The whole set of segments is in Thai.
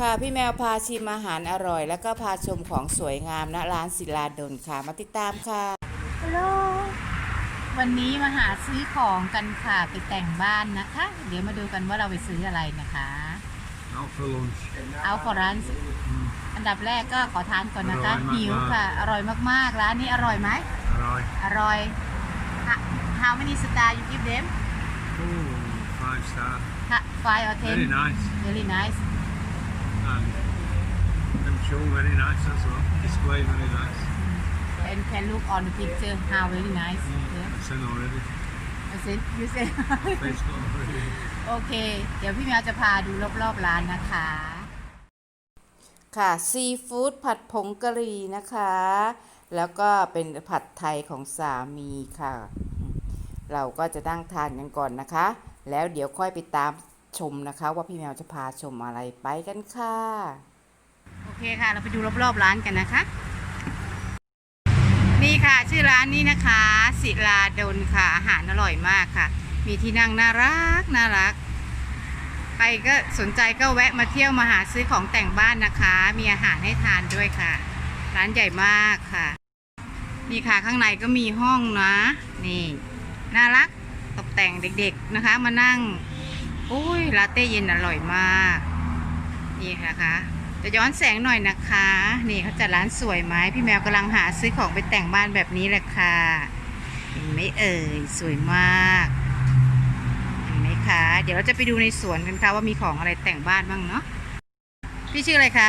ค่ะพี่แมวพาชิมอาหารอร่อย แล้วก็พาชมของสวยงามณร้านศิลาดลค่ะ มาติดตามค่ะฮัลโหลวันนี้มาหาซื้อของกันค่ะไปแต่งบ้านนะคะ เดี๋ยวมาดูกันว่าเราไปซื้ออะไรนะคะ Out for lunch. เอาฟอรันอันดับแรกก็ขอทานก่อนนะคะอร่อยมากๆหิวค่ะ อร่อยมากๆร้านนี้อร่อยไหม Right. อร่อย Ha- How many star you give them Ooh, five star. Ha- Five or ten Very nice. Very nice And them show very nice as well. Display very nice. and can look on the picture how very nice yeah. I seen already. I said you say Face got already. โอเค เดี๋ยวพี่แมวจะพาดูรอบๆร้านนะคะ ค่ะซีฟู้ดผัดผงกะหรี่นะคะ แล้วก็เป็นผัดไทยของสามีค่ะ เราก็จะนั่งทานกันก่อนนะคะ แล้วเดี๋ยวค่อยไปตาม ชมนะคะ ว่าพี่แมวจะพาชมอะไรไปกันค่ะ โอเคค่ะ เราไปดูรอบๆร้านกันนะคะ นี่ค่ะชื่อร้านนี้นะคะ ศิลาดลค่ะ อาหารอร่อยมากค่ะ มีที่นั่งน่ารักน่ารักไปก็สนใจก็แวะมาเที่ยวมาหาซื้อของแต่งบ้านนะคะ มีอาหารให้ทานด้วยค่ะ ร้านใหญ่มากค่ะ นี่ค่ะข้างในก็มีห้องนะ นี่ น่ารักตกแต่งเด็กๆนะคะ มานั่ง อุ้ยลาเต้เย็นอร่อยมาก นี่นะคะจะย้อนแสงหน่อยนะคะ นี่เขาจัดร้านสวยไหมพี่แมวกำลังหาซื้อของไปแต่งบ้านแบบนี้แหละค่ะ เห็นไหมเอ่ยสวยมากเห็นไหมคะ เดี๋ยวเราจะไปดูในสวนกันค่ะว่ามีของอะไรแต่งบ้านบ้างเนาะพี่ชื่ออะไรคะ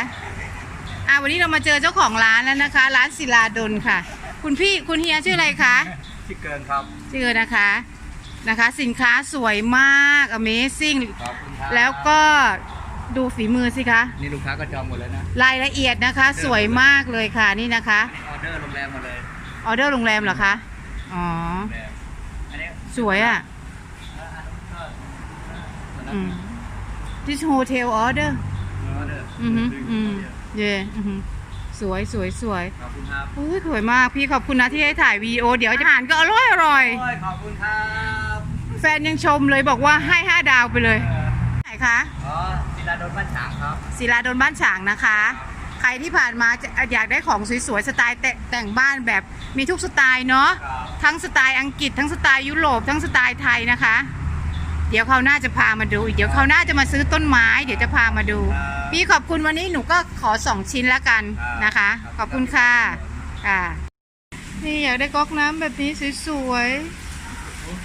อ่าวันนี้เรามาเจอเจ้าของร้านแล้วนะคะ ร้านศิลาดลค่ะ คุณพี่คุณเฮียชื่ออะไรคะที่เกินครับชื่อนะคะ นะคะ สินค้าสวยมาก Amazing ขอบคุณครับแล้วก็ดูฝีมือสิคะ นี่ลูกค้าก็จองหมดแล้วนะรายละเอียดนะคะ สวยมากเลยค่ะนี่นะคะนี่ออเดอร์โรงแรมหมดเลยออเดอร์โรงแรมเหรอคะอ๋อโรงแรมอันนี้สวยอะอืม this hotel order ออเดอร์อือฮึอืมเย่อือฮึสวยสวยสวยขอบคุณครับอุ้ยสวยมากพี่ขอบคุณนะที่ให้ถ่ายวีดีโอเดี๋ยวอาหารก็อร่อยอร่อย โอ้ยขอบคุณครับ แฟนยังชมเลยบอกว่าให้ห้าดาวไปเลยเอ่อไหนคะอ๋อศิลาดลบ้านฉางครับศิลาดลบ้านฉางนะคะ ใครที่ผ่านมาจะอยากได้ของสวยๆสไตล์แต่แต่งบ้านแบบมีทุกสไตล์เนาะครับทั้งสไตล์อังกฤษ ทั้งสไตล์ยุโรปทั้งสไตล์ไทยนะคะ เดี๋ยวเขาวหน่าจะพามาดูอีกเดี๋ยวเขาวหน่าจะมาซื้อต้นไม้ เดี๋ยวจะพามาดู พี่ขอบคุณวันนี้หนูก็ขอสองชิ้นแล้วกันนะคะ ขอบคุณค่ะค่ะนี่อยากได้ก๊อกน้ำแบบนี้สวยๆอื้อหือ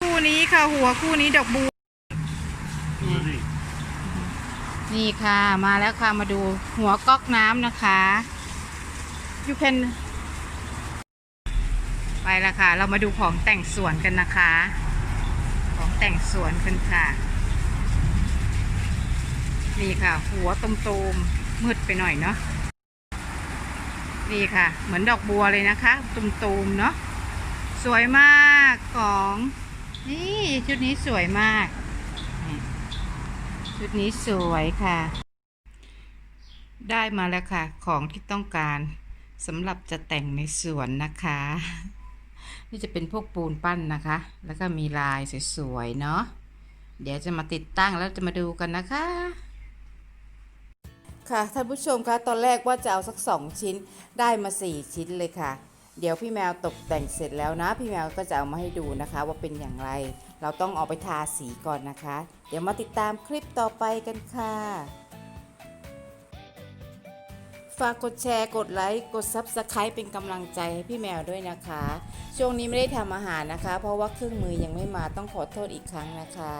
คู่นี้ค่ะหัวคู่นี้ดอกบัว นี่ค่ะมาแล้วค่ะมาดูหัวก๊อกน้ำนะคะ you can ไปละค่ะ เรามาดูของแต่งสวนกันนะคะ ของแต่งสวนกันค่ะ นี่ค่ะ หัวตมๆมืดไปหน่อยเนาะ นี่ค่ะ เหมือนดอกบัวเลยนะคะ ตุมๆเนาะสวยมากของนี่ชุดนี้สวยมาก ชุดนี้สวยค่ะ ได้มาแล้วค่ะ ของที่ต้องการสำหรับจะแต่งในสวนนะคะ นี่จะเป็นพวกปูนปั้นนะคะ แล้วก็มีลายสวยๆเนาะเดี๋ยวจะมาติดตั้งแล้วจะมาดูกันนะคะ ค่ะท่านผู้ชมคะตอนแรกว่าจะเอาสักสองชิ้นได้มาสี่ชิ้นเลยค่ะ เดี๋ยวพี่แมวตกแต่งเสร็จแล้วนะ พี่แมวก็จะเอามาให้ดูนะคะ ว่าเป็นอย่างไร เราต้องเอาไปทาสีก่อนนะคะ เดี๋ยวมาติดตามคลิปต่อไปกันค่ะ ฝากกดแชร์กดไลค์กด Subscribe เป็นกำลังใจให้พี่แมวด้วยนะคะ ช่วงนี้ไม่ได้ทำอาหารนะคะ เพราะว่าเครื่องมือยังไม่มาต้องขอโทษอีกครั้งนะคะ